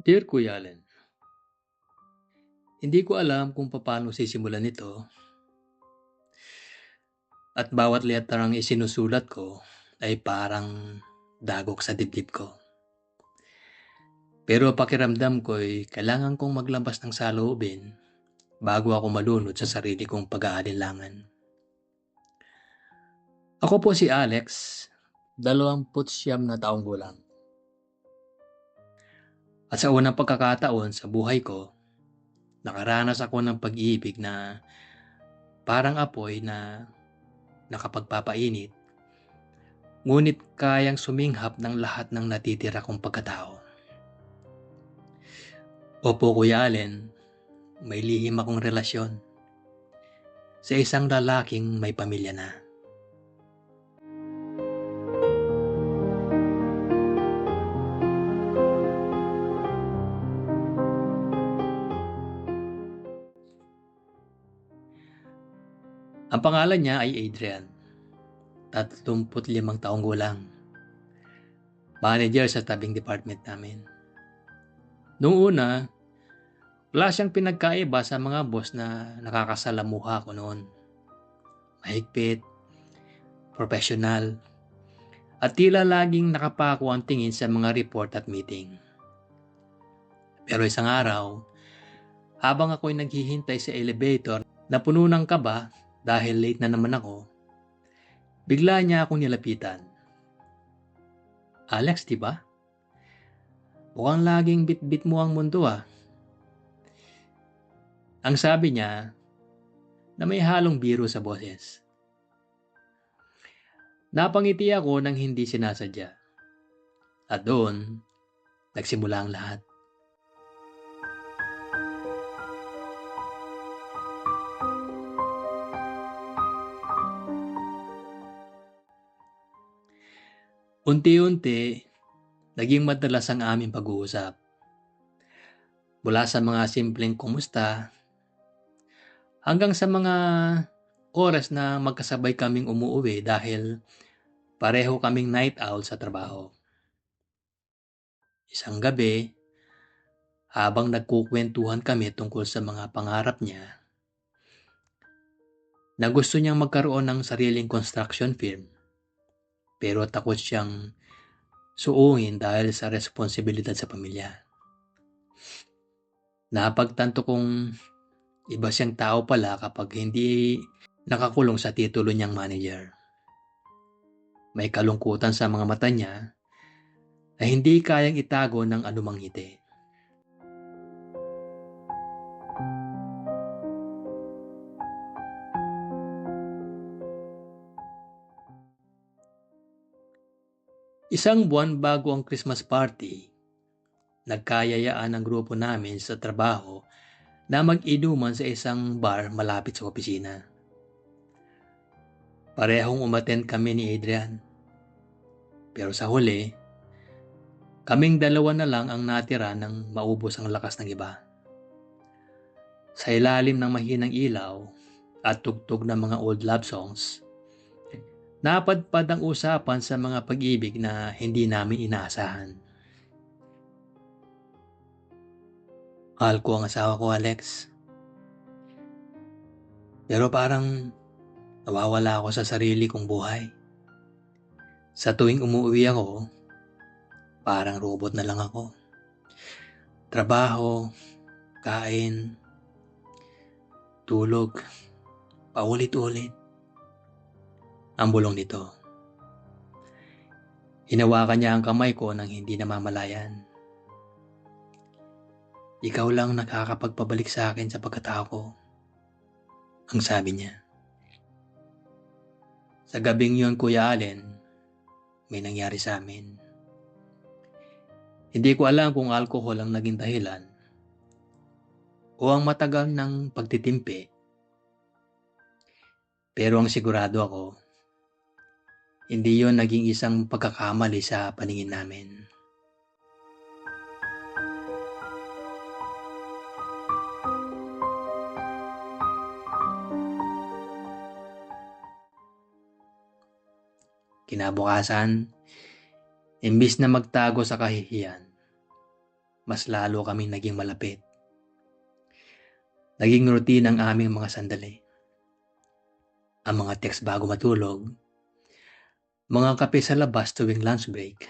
Dear Kuya Allen, hindi ko alam kung paano sisimulan ito at bawat letrang isinusulat ko ay parang dagok sa dibdib ko. Pero pakiramdam ko ay kailangan kong maglabas ng saloobin bago ako malunod sa sarili kong pag-aalinlangan. Ako po si Alex, dalawamput siyam na taong gulang. At sa unang pagkakataon sa buhay ko, nakaranas ako ng pag-ibig na parang apoy na nakapagpapainit, ngunit kayang suminghap ng lahat ng natitira kong pagkatao. Opo, Kuya Allen, may lihim akong relasyon sa isang lalaking may pamilya na. Ang pangalan niya ay Adrian. 35 taong gulang. Manager sa tabing department namin. Noong una, wala siyang pinagkaiba sa mga boss na nakakasalamuha ko noon. Mahigpit, professional, at tila laging nakapako ang tingin sa mga report at meeting. Pero isang araw, habang ako'y naghihintay sa elevator na puno ng kaba dahil late na naman ako, bigla niya akong nilapitan. Alex, di ba? Mukhang laging bit-bit mo ang mundo ah. Ang sabi niya na may halong biro sa boses. Napangiti ako nang hindi sinasadya. At doon, nagsimula ang lahat. Unti-unti, naging madalas ang aming pag-uusap. Mula sa mga simpleng kumusta, hanggang sa mga oras na magkasabay kaming umuwi dahil pareho kaming night owl sa trabaho. Isang gabi, habang nagkukwentuhan kami tungkol sa mga pangarap niya, na gusto niyang magkaroon ng sariling construction firm pero takot siyang suungin dahil sa responsibilidad sa pamilya. Napagtanto kong iba siyang tao pala kapag hindi nakakulong sa titulo niyang manager. May kalungkutan sa mga mata niya na hindi kayang itago ng anumang ngiti. Isang buwan bago ang Christmas party, nagkayayaan ang grupo namin sa trabaho na mag-inuman sa isang bar malapit sa opisina. Parehong umaten kami ni Adrian. Pero sa huli, kaming dalawa na lang ang natira nang maubos ang lakas ng iba. Sa ilalim ng mahinang ilaw at tugtog ng mga old love songs, Napadpad ang usapan sa mga pag-ibig na hindi namin inaasahan. Mahal ko ang asawa ko, Alex. Pero parang nawawala ako sa sarili kong buhay. Sa tuwing umuwi ako, parang robot na lang ako. Trabaho, kain, tulog, paulit-ulit ang bulong nito. Hinawakan niya ang kamay ko nang hindi namamalayan. Ikaw lang nakakapagpabalik sa akin sa pagkatao ko. Ang sabi niya. Sa gabing yon, Kuya Allen, may nangyari sa amin. Hindi ko alam kung alkohol ang naging dahilan o ang matagal ng pagtitimpi. Pero ang sigurado ako, hindi yon naging isang pagkakamali sa paningin namin. Kinabukasan, imbis na magtago sa kahihiyan, mas lalo kaming naging malapit. Naging routine ang aming mga sandali. Ang mga text bago matulog, mga kape sa labas tuwing lunch break,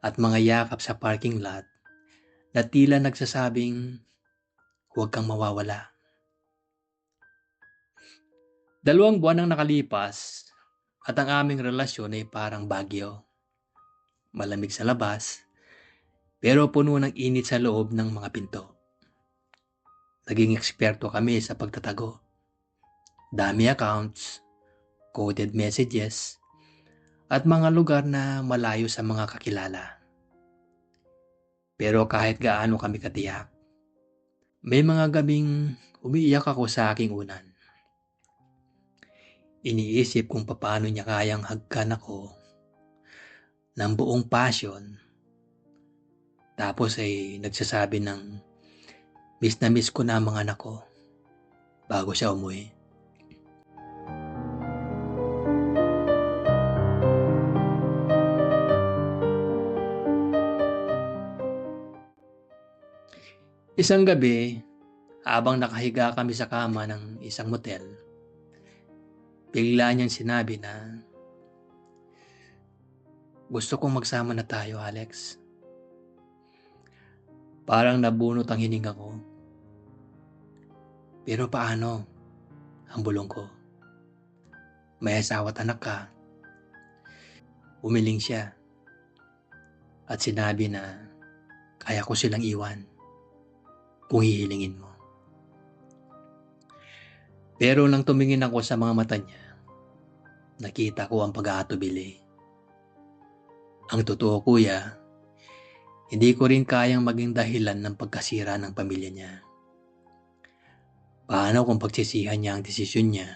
at mga yakap sa parking lot na tila nagsasabing huwag kang mawawala. Dalawang buwan ang nakalipas at ang aming relasyon ay parang bagyo. Malamig sa labas, pero puno ng init sa loob ng mga pinto. Naging eksperto kami sa pagtatago. Dami accounts, coded messages, at mga lugar na malayo sa mga kakilala. Pero kahit gaano kami katiyak, may mga gabing umiiyak ako sa aking unan. Iniisip kung paano niya kayang hagkan ako ng buong passion. Tapos ay nagsasabi ng miss na miss ko na ang mga anak ko bago siya umuwi. Isang gabi, habang nakahiga kami sa kama ng isang motel, bigla niyang sinabi na, Gusto kong magsama na tayo, Alex. Parang nabunot ang hininga ko. Pero paano? Ang bulong ko. May asawa at anak ka. Umiling siya. At sinabi na kaya ko silang iwan kung hihilingin mo. Pero nang tumingin ako sa mga mata niya, nakita ko ang pag-aatubili. Ang totoo kuya, hindi ko rin kayang maging dahilan ng pagkasira ng pamilya niya. Paano kung pagsisihan niya ang desisyon niya?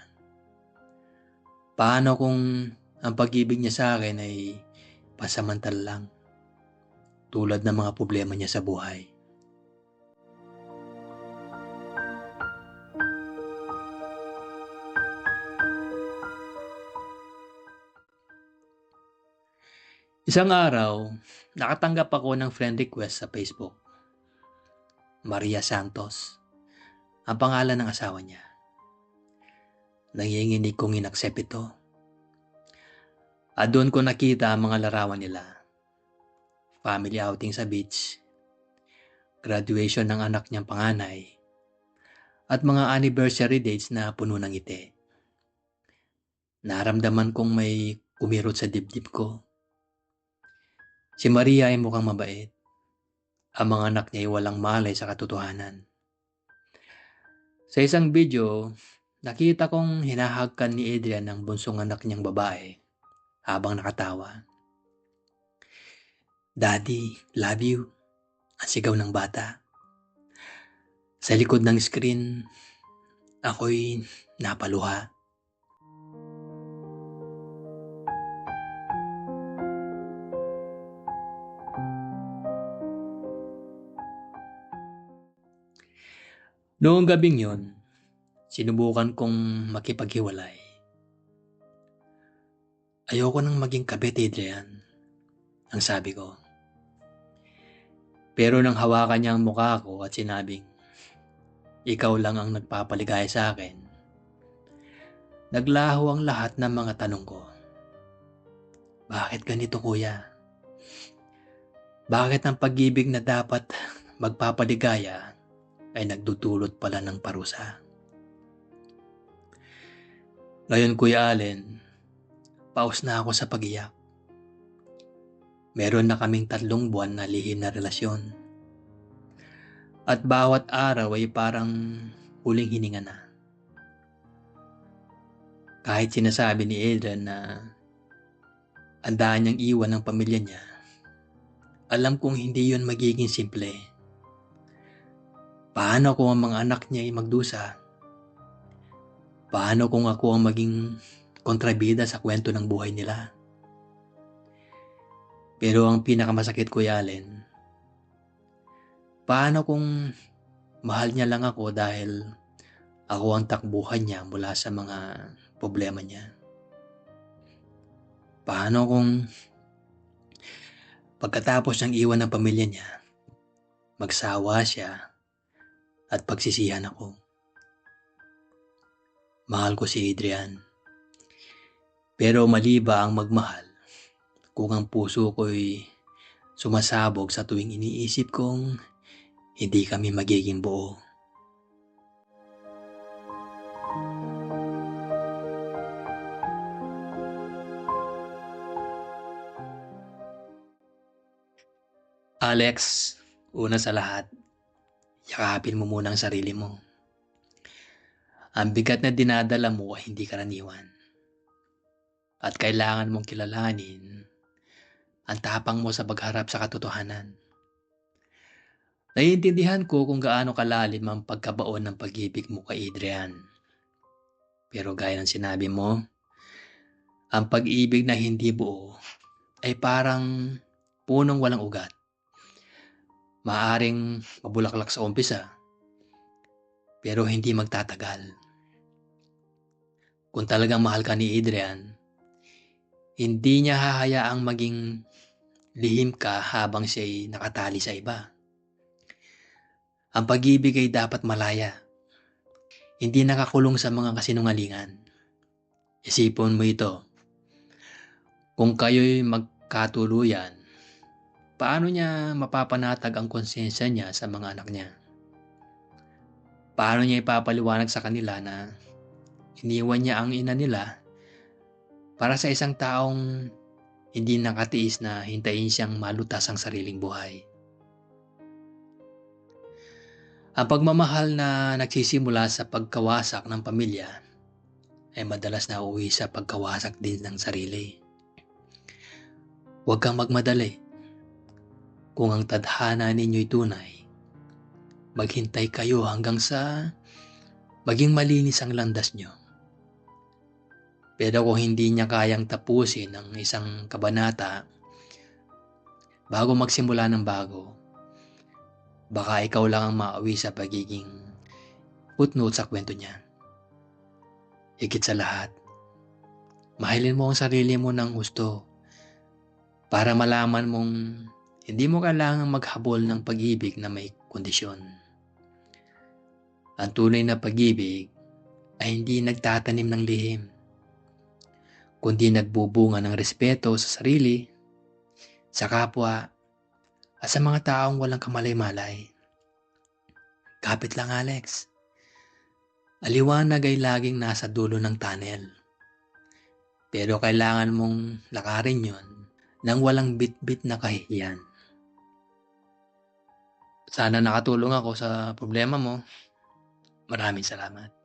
Paano kung ang pag-ibig niya sa akin ay pasamantal lang? Tulad ng mga problema niya sa buhay. Isang araw, nakatanggap ako ng friend request sa Facebook. Maria Santos. Ang pangalan ng asawa niya. Nanginginig kong inaccept ito. At doon ko nakita ang mga larawan nila. Family outing sa beach, graduation ng anak niyang panganay, at mga anniversary dates na puno ng ngiti. Naramdaman kong may kumirot sa dibdib ko Si Maria ay mukhang mabait. Ang mga anak niya ay walang malay sa katotohanan. Sa isang video, nakita kong hinahagkan ni Adrian ang bunsong anak niyang babae habang nakatawa. Daddy, love you. Ang sigaw ng bata. Sa likod ng screen, ako'y napaluha. Noong gabing yon, sinubukan kong makipaghiwalay. Ayoko nang maging kabit, Adrian. Ang sabi ko. Pero nang hawakan niya ang mukha ko at sinabing, ikaw lang ang nagpapaligaya sa akin, naglaho ang lahat ng mga tanong ko. Bakit ganito kuya? Bakit ang pag-ibig na dapat magpapaligaya ay nagdudulot pala ng parusa. Ngayon Kuya Allen, paus na ako sa pagiyak. Meron na kaming tatlong buwan na lihim na relasyon. At bawat araw ay parang huling hininga na. Kahit sinasabi ni Adrian na andaan niyang iwan ng pamilya niya, alam kong hindi yon magiging simple. Paano kung ang mga anak niya ay magdusa? Paano kung ako ang maging kontrabida sa kwento ng buhay nila? Pero ang pinakamasakit ko, Allen, paano kung mahal niya lang ako dahil ako ang takbuhan niya mula sa mga problema niya? Paano kung pagkatapos niyang iwan ng pamilya niya, magsawa siya, at pagsisihan ako. Mahal ko si Adrian. Pero mali ba ang magmahal kung ang puso ko'y sumasabog sa tuwing iniisip kong hindi kami magiging buo. Alex, una sa lahat, yakapin mo muna ang sarili mo. Ang bigat na dinadala mo ay hindi karaniwan. At kailangan mong kilalanin ang tapang mo sa pagharap sa katotohanan. Naiintindihan ko kung gaano kalalim ang pagkabaon ng pag-ibig mo kay Adrian. Pero gaya ng sinabi mo, ang pag-ibig na hindi buo ay parang punong walang ugat. Maaring mabulaklak sa umpisa, pero hindi magtatagal. Kung talagang mahal ka ni Adrian, hindi niya hahayaang maging lihim ka habang siya'y nakatali sa iba. Ang pag-ibig ay dapat malaya. Hindi nakakulong sa mga kasinungalingan. Isipon mo ito. Kung kayo'y magkatuluyan, paano niya mapapanatag ang konsensya niya sa mga anak niya? Paano niya ipapaliwanag sa kanila na iniwan niya ang ina nila para sa isang taong hindi nakatiis na hintayin siyang malutas ang sariling buhay? Ang pagmamahal na nagsisimula sa pagkawasak ng pamilya ay madalas na uwi sa pagkawasak din ng sarili. Huwag kang magmadali. Kung ang tadhana ninyo'y tunay, maghintay kayo hanggang sa maging malinis ang landas nyo. Pero kung hindi niya kayang tapusin ang isang kabanata bago magsimula ng bago, baka ikaw lang ang mauwi sa pagiging footnote sa kwento niya. Higit sa lahat, mahalin mo ang sarili mo ng gusto para malaman mong hindi mo kailangang maghabol ng pag-ibig na may kondisyon. Ang tunay na pag-ibig ay hindi nagtatanim ng lihim, kundi nagbubunga ng respeto sa sarili, sa kapwa, at sa mga taong walang kamalay-malay. Kapit lang Alex. Aliwanag ay laging nasa dulo ng tunnel. Pero kailangan mong lakarin yon nang walang bit-bit na kahihiyan. Sana nakatulong ako sa problema mo. Maraming salamat.